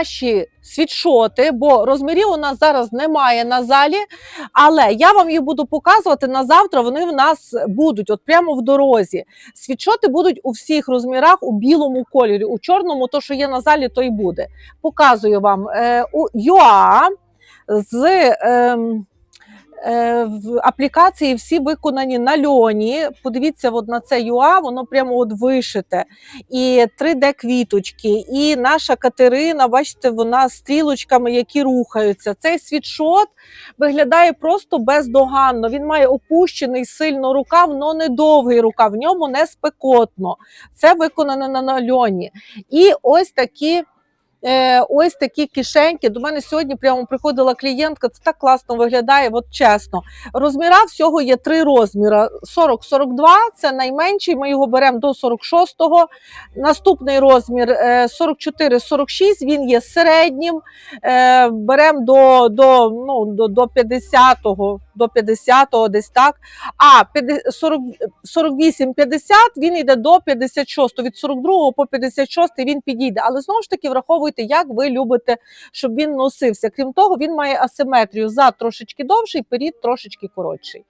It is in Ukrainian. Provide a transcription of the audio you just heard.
наші світшоти, бо розмірів у нас зараз немає на залі, але я вам їх буду показувати на завтра. Вони в нас будуть, от прямо в дорозі. Світшоти будуть у всіх розмірах у білому кольорі, у чорному, то, що є на залі, то й буде. Показую вам е, у ЮА з. е, в аплікації всі виконані на льоні. Подивіться, от на це ЮА, воно прямо от вишите. І 3D-квіточки. І наша Катерина, бачите, вона стрілочками, які рухаються. Цей світшот виглядає просто бездоганно. Він має опущений сильно рукав, але не довгий рукав. В ньому не спекотно. Це виконано на нальоні. І ось такі. Е, ось такі кишеньки. До мене сьогодні прямо приходила клієнтка. Це так класно виглядає, от чесно. Розміра всього є три розміри: 40-42 це найменший. Ми його беремо до 46-го. Наступний розмір е, 44-46, Він є середнім. Е, беремо до, до, ну, до, до 50-го, до 50-го десь так. А 48-50 він йде до 56, від 42 по 56 він підійде. Але знову ж таки враховуйте, як ви любите, щоб він носився. Крім того, він має асиметрію. Зад трошечки довший, перід трошечки коротший.